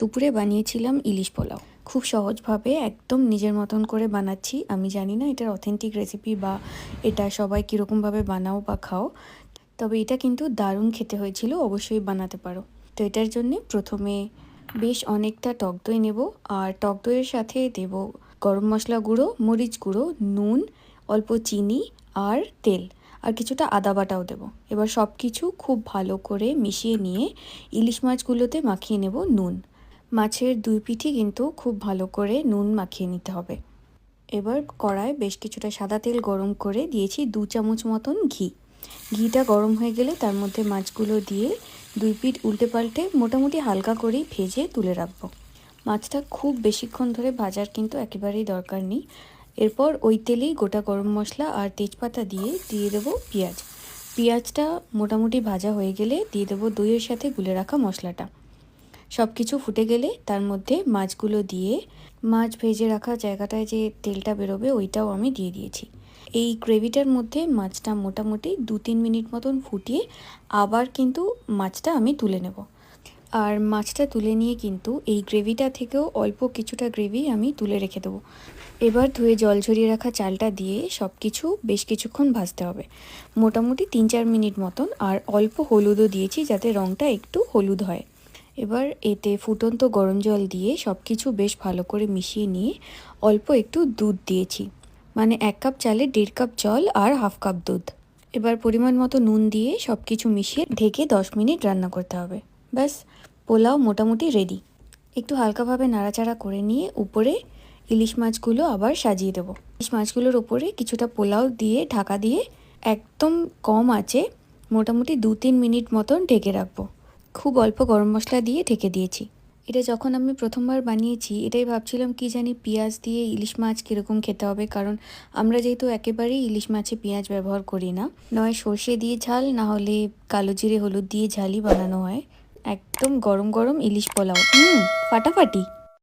দুপুরে বানিয়েছিলাম ইলিশ পোলাও। খুব সহজভাবে একদম নিজের মতন করে বানাচ্ছি। আমি জানি না এটার অথেন্টিক রেসিপি বা এটা সবাই কীরকমভাবে বানাও বা খাও। তবে এটা কিন্তু দারুণ খেতে হয়েছিল, অবশ্যই বানাতে পারো। তো এটার জন্যে প্রথমে বেশ অনেকটা টক দই নেব আর টক দইয়ের সাথে দেব গরম মশলা গুঁড়ো, মরিচ গুঁড়ো, নুন, অল্প চিনি আর তেল। আর কিছুটা আদা বাটাও দেবো। এবার সব কিছু খুব ভালো করে মিশিয়ে নিয়ে ইলিশ মাছগুলোতে মাখিয়ে নেব নুন। মাছের দুই পিঠই কিন্তু খুব ভালো করে নুন মাখিয়ে নিতে হবে। এবার কড়ায় বেশ কিছুটা সাদা তেল গরম করে দিয়েছি দু চামচ মতন ঘি। ঘিটা গরম হয়ে গেলে তার মধ্যে মাছগুলো দিয়ে দুই পিঠ উল্টে পাল্টে মোটামুটি হালকা করেই ভেজে তুলে রাখব। মাছটা খুব বেশিক্ষণ ধরে ভাজার কিন্তু একেবারেই দরকার নেই। এরপর ওই তেলেই গোটা গরম মশলা আর তেজপাতা দিয়ে দিয়ে দেবো পেঁয়াজ। পেঁয়াজটা মোটামুটি ভাজা হয়ে গেলে দিয়ে দেবো দইয়ের সাথে গুলে রাখা মশলাটা। সব কিছু ফুটে গেলে তার মধ্যে মাছগুলো দিয়ে মাছ ভেজে রাখা জায়গাটায় যে তেলটা বেরোবে ওইটাও আমি দিয়ে দিয়েছি। এই গ্রেভিটার মধ্যে মাছটা মোটামুটি দু তিন মিনিট মতন ফুটিয়ে আবার কিন্তু মাছটা আমি তুলে নেব। আর মাছটা তুলে নিয়ে কিন্তু এই গ্রেভিটা থেকেও অল্প কিছুটা গ্রেভি আমি তুলে রেখে দেবো। এবার ধুয়ে জল ঝরিয়ে রাখা চালটা দিয়ে সব কিছু বেশ কিছুক্ষণ ভাজতে হবে। মোটামুটি তিন চার মিনিট মতন আর অল্প হলুদও দিয়েছি যাতে রঙটা একটু হলুদ হয়। এবার এতে ফুটন্ত গরম জল দিয়ে সব কিছু বেশ ভালো করে মিশিয়ে নিয়ে অল্প একটু দুধ দিয়েছি। মানে এক কাপ চালে দেড় কাপ জল আর হাফ কাপ দুধ। এবার পরিমাণ মতো নুন দিয়ে সব কিছু মিশিয়ে ঢেকে দশ মিনিট রান্না করতে হবে। ব্যাস, পোলাও মোটামুটি রেডি একটু হালকাভাবে নাড়াচাড়া করে নিয়ে উপরে ইলিশ মাছগুলো আবার সাজিয়ে দেবো। ইলিশ মাছগুলোর উপরে কিছুটা পোলাও দিয়ে ঢাকা দিয়ে একদম কম আছে, মোটামুটি দু তিন মিনিট মতন ঢেকে রাখব। খুব অল্প গরম মশলা দিয়ে ঢেকে দিয়েছি। এটা যখন আমি প্রথমবার বানিয়েছি, এটাই ভাবছিলাম কি জানি পেঁয়াজ দিয়ে ইলিশ মাছ কীরকম খেতে হবে, কারণ আমরা যেহেতু একেবারেই ইলিশ মাছে পেঁয়াজ ব্যবহার করি না। নয়, সর্ষে দিয়ে ঝাল, না হলে কালো জিরে, হলুদ দিয়ে ঝালই বানানো হয়। একদম গরম গরম ইলিশ পোলাও। হুম, ফাটাফাটি।